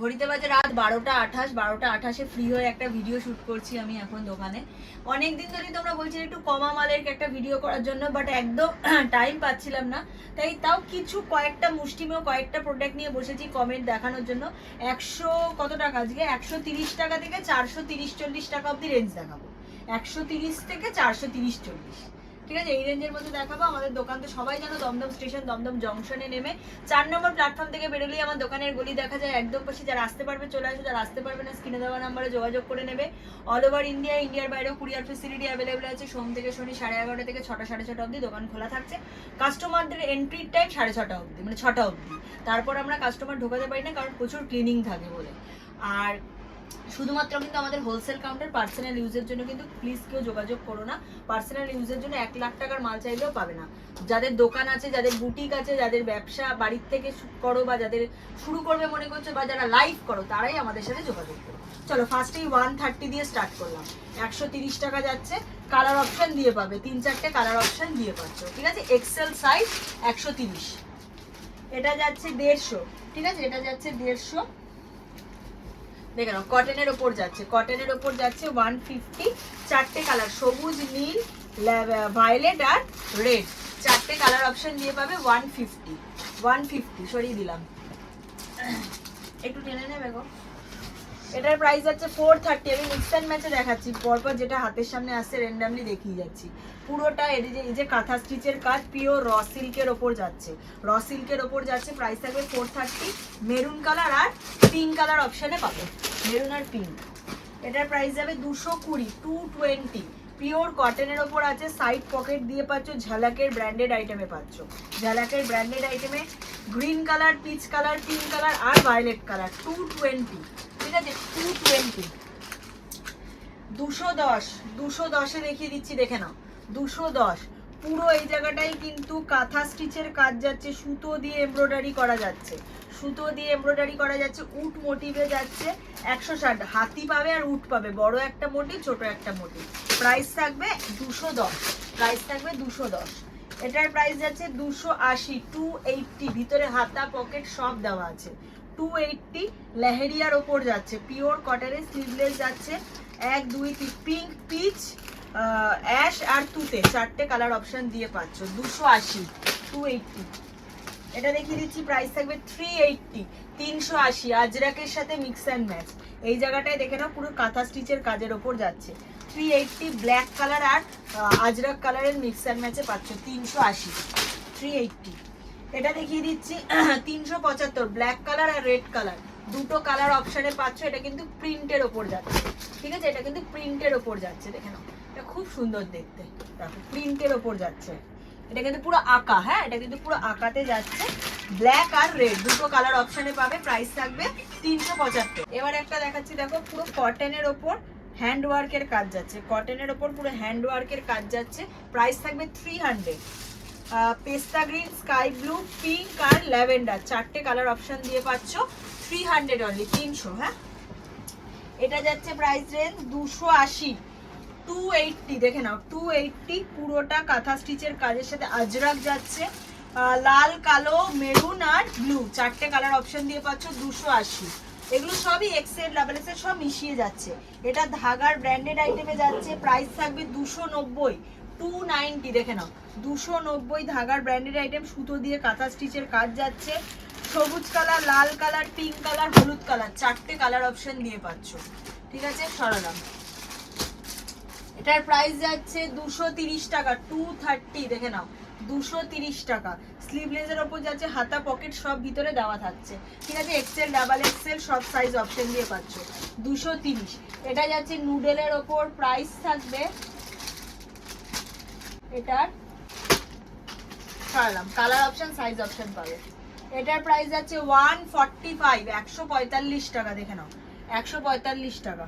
ঘড়িতে বাজে রাত বারোটা আঠাশ, বারোটা আঠাশে ফ্রি হয়ে একটা ভিডিও শুট করছি আমি এখন দোকানে। অনেক দিন ধরেই তোমরা বলছিলে একটু কমা মালের একটা ভিডিও করার জন্য বাট একদম টাইম পাচ্ছিলাম না। তাই তাও কিছু কয়েকটা মুষ্টিমেয় কয়েকটা প্রোডাক্ট নিয়ে বসেছি কমেন্ট দেখানোর জন্য। একশো কত টাকা? আজকে একশো তিরিশ টাকা থেকে চারশো তিরিশ চল্লিশ টাকা অব্দি রেঞ্জ দেখাবো। একশো তিরিশ থেকে চারশো তিরিশ চল্লিশ। ঠিক আছে? এই রেঞ্জের মধ্যে দেখাবো। আমাদের দোকান তো সবাই জানো দমদম স্টেশন, দমদম জংশনে নেমে চার নম্বর প্ল্যাটফর্ম থেকে বেরোলেই আমার দোকানের গলি দেখা যায়। একদম পাশে যারা আসতে পারবে, চলে আসবে যারা আসতে পারবে না, স্ক্রিনে দেওয়া নাম্বারে যোগাযোগ করে নেবে। অল ওভার ইন্ডিয়া ইন্ডিয়ার বাইরেও কুরিয়ার ফেসিলিটি অ্যাভেলেবল আছে। সোম থেকে শনি সাড়ে এগারোটা থেকে ছটা, সাড়ে ছটা অবধি দোকান খোলা থাকছে। কাস্টমারদের এন্ট্রির টাইম সাড়ে ছটা অবধি মানে ছটা অবধি। তারপর আমরা কাস্টমার ঢোকাতে পারি না, কারণ প্রচুর ক্লিনিং থাকে বলে। আর শুধুমাত্র কিন্তু আমাদের হোলসেল কাউন্টার পার্সোনাল ইউজের জন্য কিন্তু প্লিজ কেউ যোগাযোগ করো না। পার্সোনাল ইউজের জন্য এক লাখ টাকার মাল চাইলেও পাবে না। যাদের দোকান আছে, যাদের বুটিক আছে, যাদের ব্যবসা বাড়ির থেকে করো বা যাদের শুরু করবে মনে করছ বা যারা লাইভ করো, তারাই আমাদের সাথে যোগাযোগ করো। চলো ফার্স্টেই ওয়ান থার্টি দিয়ে স্টার্ট করলাম। একশো তিরিশ টাকা যাচ্ছে কালার অপশন দিয়ে পাবে। তিন চারটে কালার অপশন দিয়ে পাচ্ছ, ঠিক আছে? এক্সেল সাইজ একশো তিরিশ। এটা যাচ্ছে দেড়শো, ঠিক আছে? এটা যাচ্ছে দেড়শো। দেখে নাও কটনের ওপর যাচ্ছে। কটনের ওপর যাচ্ছে ওয়ান ফিফটি চারটে কালার সবুজ, নীল ভায়োলেট আর রেড চারটে কালার অপশন দিয়ে পাবে ওয়ান ফিফটি ওয়ান ফিফটি সরিয়ে দিলাম। একটু টেনে নেবে গো। এটার প্রাইস আছে ফোর থার্টি আমি মিক্স ম্যাচে দেখাচ্ছি। পরপর যেটা হাতের সামনে আসছে র্যান্ডামলি দেখিয়ে যাচ্ছি। পুরোটা এর যে, এই যে কাঁথা স্টিচের কাজ পিওর র সিল্কের ওপর যাচ্ছে। র সিল্কের ওপর যাচ্ছে প্রাইস থাকবে ফোর থার্টি মেরুন কালার আর পিঙ্ক কালার অপশানে পাবে। মেরুন আর পিঙ্ক এটার প্রাইস যাবে দুশো কুড়ি টু টোয়েন্টি পিওর কটনের ওপর আছে সাইড পকেট দিয়ে পাচ্ছ, ঝালাকের ব্র্যান্ডেড আইটেমে পাচ্ছ। ঝালাকের ব্র্যান্ডেড আইটেমে green colour peach colour pink colour আর ভায়োলেট কালার টু টোয়েন্টি আছে টু টোয়েন্টি দুশো দশ, দুশো দশে দেখিয়ে দিচ্ছি, দেখে নাও। দুশো দশ। পুরো এই জায়গাটাই কিন্তু কাঁথা স্টিচের কাজ যাচ্ছে, সুতো দিয়ে এমব্রয়ডারি করা যাচ্ছে। সুতো দিয়ে এমব্রয়ডারি করা যাচ্ছে, উট মোটিভে যাচ্ছে, একশো ষাট। হাতি পাবে আর উট পাবে, বড় একটা মোটিভ ছোট একটা মোটিভ প্রাইস থাকবে দুশো দশ। প্রাইস থাকবে দুশো দশ। এটার প্রাইস যাচ্ছে দুশো আশি টু এইটটি ভিতরে হাতা পকেট সব দেওয়া আছে। টু এইটটি লেহেরিয়ার ওপর যাচ্ছে। পিওর কটনের স্লিভলেস যাচ্ছে। এক, দুই, তিন পিঙ্ক পিচ অ্যাশ আর তুতে চারটে কালার অপশন দিয়ে পাচ্ছ। দুশো আশি টু এইটটি এটা দেখিয়ে দিচ্ছি প্রাইস থাকবে থ্রি এইটটি তিনশো আশি। আজরাকের সাথে মিক্স অ্যান্ড ম্যাচ এই জায়গাটায় দেখে নাও, পুরো কাঁথা স্টিচের কাজের ওপর যাচ্ছে। থ্রি এইটটি ব্ল্যাক কালার আর আজরাক কালারের মিক্স অ্যান্ড ম্যাচে পাচ্ছ, তিনশো আশি থ্রি এইটটি এটা দেখিয়ে দিচ্ছি, তিনশো পঁচাত্তর ব্ল্যাক কালার আর রেড কালার দুটো কালার অপশানে পাচ্ছ, এটা কিন্তু প্রিন্টের ওপর যাচ্ছে। ঠিক আছে? এটা কিন্তু প্রিন্টের ওপর যাচ্ছে, দেখে নাও। এটা খুব সুন্দর দেখতে। দেখো প্রিন্টের ওপর যাচ্ছে। এটা কিন্তু পুরো আঁকা হ্যাঁ? এটা কিন্তু পুরো আঁকাতে যাচ্ছে। ব্ল্যাক আর রেড দুটো কালার অপশানে পাবে প্রাইস থাকবে তিনশো পঁচাত্তর। এবার একটা দেখাচ্ছি, দেখো, পুরো কটনের ওপর হ্যান্ড ওয়ার্কের কাজ যাচ্ছে। কটনের ওপর পুরো হ্যান্ড ওয়ার্কের কাজ যাচ্ছে। প্রাইস থাকবে থ্রি হান্ড্রেড পেস্তা গ্রিন, স্কাই ব্লু, পিঙ্ক আর ল্যাভেন্ডার। চারটে কালার অপশন দিয়ে পাচ্ছ। থ্রি হান্ড্রেড অনলি তিনশো হ্যাঁ? এটা যাচ্ছে প্রাইস রেঞ্জ দুশো আশি। টু এইটটি দেখে নাও টু এইটটি পুরোটা কাঁথা স্টিচের কাজের সাথে আজরাক যাচ্ছে। লাল, কালো, মেরুন আর ব্লু, চারটে কালার অপশন দিয়ে পাচ্ছ দুশো আশি। এগুলো সবই এক্সেল ডাবল এক্সেল সব মিশিয়ে যাচ্ছে। এটা ধাগার ব্র্যান্ডেড আইটেমে যাচ্ছে প্রাইস থাকবে দুশো নব্বই। টু নাইনটি দেখে নাও। দুশো নব্বই ধাগার ব্র্যান্ডেড আইটেম সুতো দিয়ে কাঁথা স্টিচের কাজ যাচ্ছে। সবুজ কালার, লাল কালার পিঙ্ক কালার, হলুদ কালার, চারটে কালার অপশন দিয়ে পাচ্ছ। ঠিক আছে? সরালাম এটার প্রাইস যাচ্ছে দুশো তিরিশ টাকা টু থার্টি দেখে নাও। দুশো তিরিশ টাকা। স্লিভলেসের ওপর যাচ্ছে, হাতা পকেট সব ভিতরে দেওয়া থাকছে। ঠিক আছে? এক্সেল ডাবল এক্সেল সব সাইজ অপশন দিয়ে পাচ্ছ। দুশো তিরিশ। এটা যাচ্ছে নুডলের ওপর প্রাইস থাকবে এটার ছাড়লাম। কালার অপশন সাইজ অপশন পাবে। এটার প্রাইস যাচ্ছে ওয়ান ফর্টি ফাইভ একশো পঁয়তাল্লিশ টাকা, দেখে নাও। একশো পঁয়তাল্লিশ টাকা।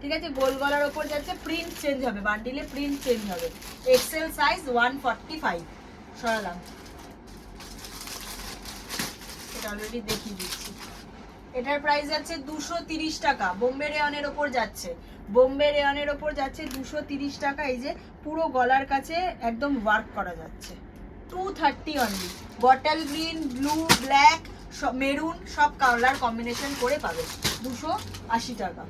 ঠিক আছে? গোল গলার ওপর যাচ্ছে প্রিন্ট চেঞ্জ হবে। বান্ডিলে প্রিন্ট চেঞ্জ হবে। XL size one forty five সরালাম। এটা অলরেডি দেখিয়ে দিচ্ছি। এটার প্রাইস যাচ্ছে দুশো তিরিশ টাকা। বোম্বে রেয়নের ওপর যাচ্ছে। বোম্বে রেয়নের ওপর যাচ্ছে দুশো তিরিশ টাকা, এই যে পুরো গলার কাছে একদম ওয়ার্ক করা যাচ্ছে। Two thirty only bottle green blue black সব মেরুন সব কালার কম্বিনেশন করে পাবে। দুশো আশি টাকা।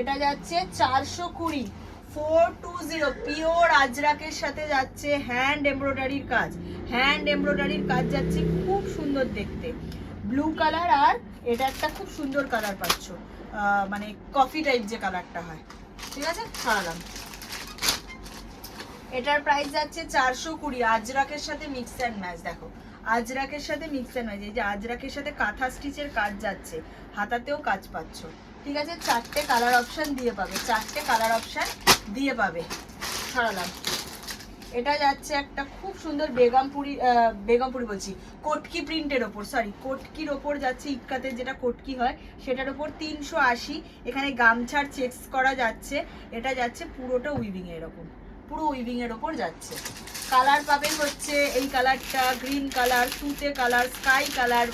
এটা যাচ্ছে চারশো কুড়ি। ফোর টু জিরো পিওর আজরাকের সাথে যাচ্ছে হ্যান্ড এমব্রয়ডারির কাজ। হ্যান্ড এমব্রয়ডারির কাজ যাচ্ছে খুব সুন্দর দেখতে। ব্লু কালার আর এটা একটা খুব সুন্দর কালার পাচ্ছ। মানে কফি টাইপ যে কালারটা হয়। ঠিক আছে? সরালাম এটার প্রাইস যাচ্ছে চারশো কুড়ি। আজরাকের সাথে মিক্স অ্যান্ড ম্যাচ দেখো। আজরাকের সাথে মিক্স অ্যান্ড ম্যাচ এই যে আজরাকের সাথে কাঁথা স্টিচের কাজ যাচ্ছে, হাতাতেও কাজ পাচ্ছ। ঠিক আছে? চারটে কালার অপশান দিয়ে পাবে। চারটে কালার অপশান দিয়ে পাবে। সরালাম এটা যাচ্ছে একটা খুব সুন্দর বেগমপুরি বেগমপুরি বলছি, কটকি প্রিন্টের ওপর সরি কটকির ওপর যাচ্ছে ইটকাতে যেটা কটকি হয়, সেটার ওপর তিনশো আশি, এখানে গামছার চেক্স করা যাচ্ছে, এটা যাচ্ছে পুরোটা উইভিং এরকম পুরো উইভিং এর ওপর যাচ্ছে। কালার পাবে হচ্ছে এই কালারটা গ্রিন কালার তুতে colour sky colour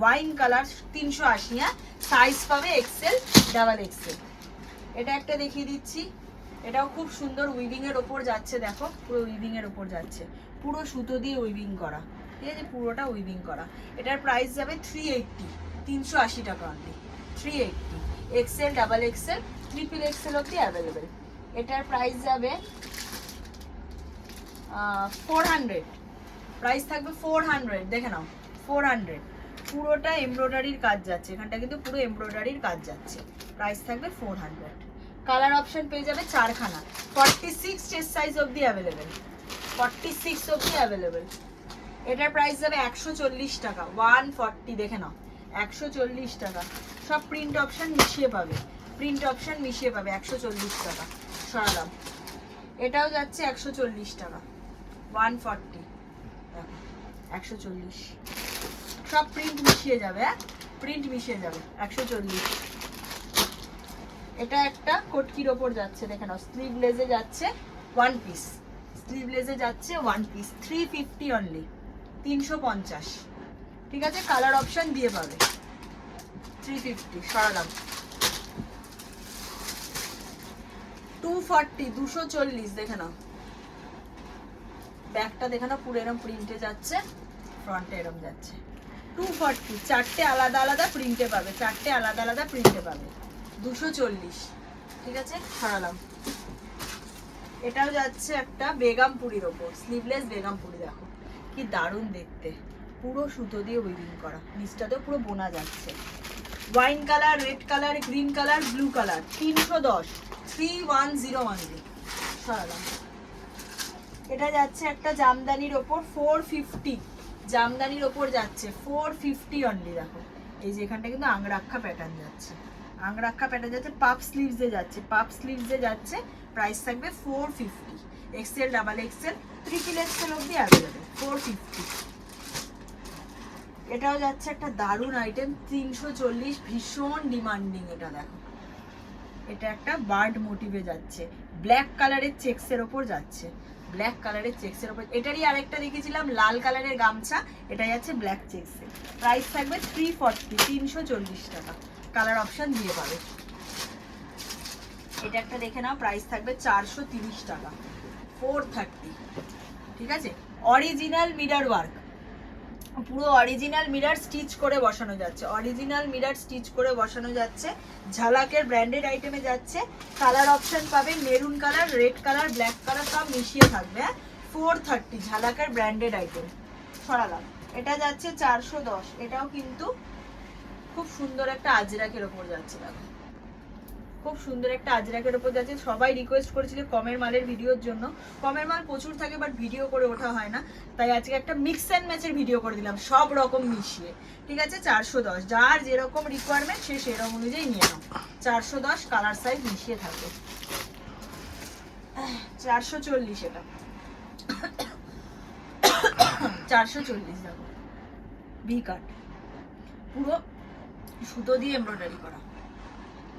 wine colour তিনশো আশি হ্যাঁ? সাইজ পাবে এক্সেল ডাবল এক্সেল এটা একটা দেখিয়ে দিচ্ছি। এটাও খুব সুন্দর উইভিং এর ওপর যাচ্ছে, দেখো, পুরো উইভিং এর ওপর যাচ্ছে। পুরো সুতো দিয়ে উইভিং করা। ঠিক আছে? পুরোটা উইভিং করা। এটার প্রাইস যাবে থ্রি এইটটি তিনশো আশি টাকা only three eighty XL double XL triple XL অব্দি অ্যাভেলেবেল এটার প্রাইস যাবে ফোর হান্ড্রেড প্রাইস থাকবে ফোর হান্ড্রেড দেখে নাও ফোর হান্ড্রেড পুরোটা এমব্রয়ডারির কাজ যাচ্ছে। এখানটা কিন্তু পুরো এমব্রয়ডারির কাজ যাচ্ছে। প্রাইস থাকবে ফোর হান্ড্রেড কালার অপশন পেয়ে যাবে চারখানা। ফর্টি সিক্স চেস্ট সাইজ অবধি অ্যাভেলেবেল ফর্টি সিক্স অবধি অ্যাভেলেবেল এটার প্রাইস যাবে একশো চল্লিশ টাকা। ওয়ান ফর্টি দেখে নাও। একশো চল্লিশ টাকা। সব প্রিন্ট অপশন মিশিয়ে পাবে। প্রিন্ট অপশন মিশিয়ে পাবে একশো চল্লিশ টাকা। সরালাম। এটাও যাচ্ছে একশো চল্লিশ টাকা। ওয়ান ফর্টি একশো চল্লিশ। সব প্রিন্ট মিশিয়ে যাবে হ্যাঁ? প্রিন্ট মিশিয়ে যাবে। একশো চল্লিশ। এটা একটা কটকির ওপর যাচ্ছে, দেখে নাও স্লিভলেসে যাচ্ছে ওয়ান পিস স্লিভলেসে যাচ্ছে one piece three fifty only তিনশো পঞ্চাশ। ঠিক আছে কালার অপশন দিয়ে পাবে। থ্রি ফিফটি সরালাম। টু ফর্টি দুশো চল্লিশ, দেখে নাও। ব্যাগটা দেখে নাও, পুরো এরম প্রিন্টে যাচ্ছে ফ্রন্টে এরম যাচ্ছে। টু ফর্টি চারটে আলাদা আলাদা প্রিন্টে পাবে, চারটে আলাদা আলাদা প্রিন্টে পাবে। দুশো চল্লিশ। ঠিক আছে? সরালাম এটাও যাচ্ছে একটা বেগামপুরির ওপর। স্লিভলেস বেগামপুরি দেখো। কি দারুণ দেখতে। পুরো সুতো দিয়ে উইভিং করা। নিচটাতেও পুরো বোনা যাচ্ছে। Wine colour red colour green colour blue colour তিনশো দশ। থ্রি ওয়ান জিরো ওয়ান সরালাম এটা যাচ্ছে একটা জামদানির ওপর ফোর ফিফটি জামদানির ওপর যাচ্ছে ফোর ফিফটি অনলি দেখো। এই যে এখানটা কিন্তু আংরাক্ষা প্যাটার্ন যাচ্ছে। আংরাক্ষা প্যাটার্ন যাচ্ছে, পাপ স্লিভসে যাচ্ছে। পাপ স্লিভসে যাচ্ছে প্রাইস থাকবে four fifty XL double XL triple XL অবধি অ্যাভেলেবেল ফোর ফিফটি এটাও যাচ্ছে একটা দারুণ আইটেম তিনশো চল্লিশ, ভীষণ ডিমান্ডিং এটা দেখো। এটা একটা বার্ড মোটিভে যাচ্ছে। ব্ল্যাক কালারের চেক্সের ওপর যাচ্ছে। ব্ল্যাক কালারের চেক্সের ওপর, এটারই আরেকটা দেখেছিলাম, লাল কালারের গামছা এটা যাচ্ছে ব্ল্যাক চেক্সে প্রাইস থাকবে থ্রি ফর্টি তিনশো চল্লিশ টাকা। কালার অপশন দিয়ে পাবে। এটা একটা দেখে নাও প্রাইস থাকবে চারশো টাকা। ফোর থার্টি ঠিক আছে? অরিজিনাল মিরার ওয়ার্ক পুরো অরিজিনাল মিরার স্টিচ করে বসানো যাচ্ছে। অরিজিনাল মিরার স্টিচ করে বসানো যাচ্ছে। ঝালাকের ব্র্যান্ডেড আইটেমে যাচ্ছে। কালার অপশন পাবে maroon colour red colour black colour সব মিশিয়ে থাকবে। ফোর থার্টি ঝালাকের ব্র্যান্ডেড আইটেম সরালাম। এটা যাচ্ছে চারশো দশ। এটাও কিন্তু খুব সুন্দর একটা আজরাকের ওপর যাচ্ছে, দেখো। খুব সুন্দর একটা আজরাকের ওপর যাচ্ছে। সবাই রিকোয়েস্ট করেছিল কমের মালের ভিডিওর জন্য। কমের মাল প্রচুর থাকে বাট ভিডিও করে ওঠা হয় না। তাই আজকে একটা মিক্স অ্যান্ড ম্যাচের ভিডিও করে দিলাম, সব রকম মিশিয়ে। ঠিক আছে? চারশো দশ। যার যেরকম রিকোয়ারমেন্ট সে সেরকম অনুযায়ী নিয়ে নাও। চারশো দশ কালার সাইজ মিশিয়ে থাকবে। চারশো চল্লিশ এটা। চারশো চল্লিশ দেখো। ভি কাট পুরো সুতো দিয়ে এমব্রয়ডারি করা।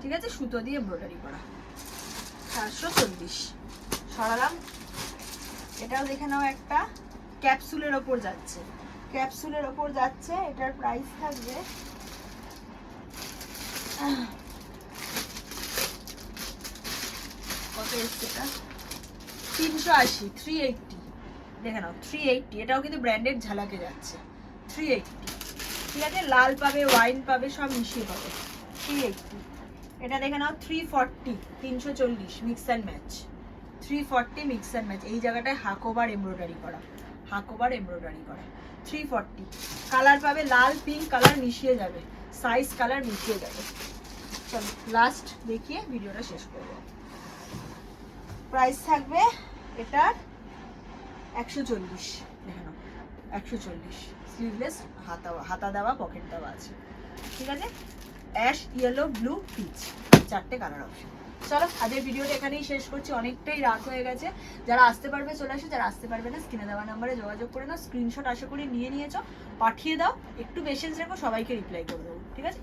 ঠিক আছে? সুতো দিয়ে এমব্রয়ডারি করা। চারশো চল্লিশ। সরালাম। এটাও দেখে নাও একটা। ক্যাপসুলের ওপর যাচ্ছে। ক্যাপসুলের ওপর যাচ্ছে। এটার প্রাইস থাকবে কত এসছে এটা? তিনশো আশি থ্রি এইটটি দেখে নাও থ্রি এইটটি এটাও কিন্তু ব্র্যান্ডেড ঝালাকে যাচ্ছে। থ্রি এইটটি ঠিক আছে? লাল পাবে ওয়াইন পাবে, সব মিশিয়ে পাবে। থ্রি এইটটি এটা দেখে নাও থ্রি ফর্টি তিনশো চল্লিশ mix and match three forty mix and match এই জায়গাটায় হাকোবার এমব্রয়ডারি করা। হাকোবার এমব্রয়ডারি করা। থ্রি ফর্টি কালার পাবে লাল পিঙ্ক কালার মিশিয়ে যাবে। সাইজ কালার মিশিয়ে যাবে। চলো লাস্ট দেখিয়ে ভিডিওটা শেষ করব। প্রাইস থাকবে এটার একশো চল্লিশ। দেখে নাও, একশো চল্লিশ। স্লিভলেস হাতা হাতা দেওয়া পকেট দেওয়া আছে। ঠিক আছে? অ্যাশ ইয়েলো ব্লু পিচ চারটে কালার অপশন চলো, আজকের ভিডিওটা এখানেই শেষ করছি। অনেকটাই রাত হয়ে গেছে। যারা আসতে পারবে চলে আসো যারা আসতে পারবে না, স্ক্রিনে দেওয়া নাম্বারে যোগাযোগ করে নাও। স্ক্রিনশট আশা করি নিয়ে নিয়েছো। পাঠিয়ে দাও। একটু পেশেন্স রেখো, সবাইকে রিপ্লাই করে দেবো। ঠিক আছে?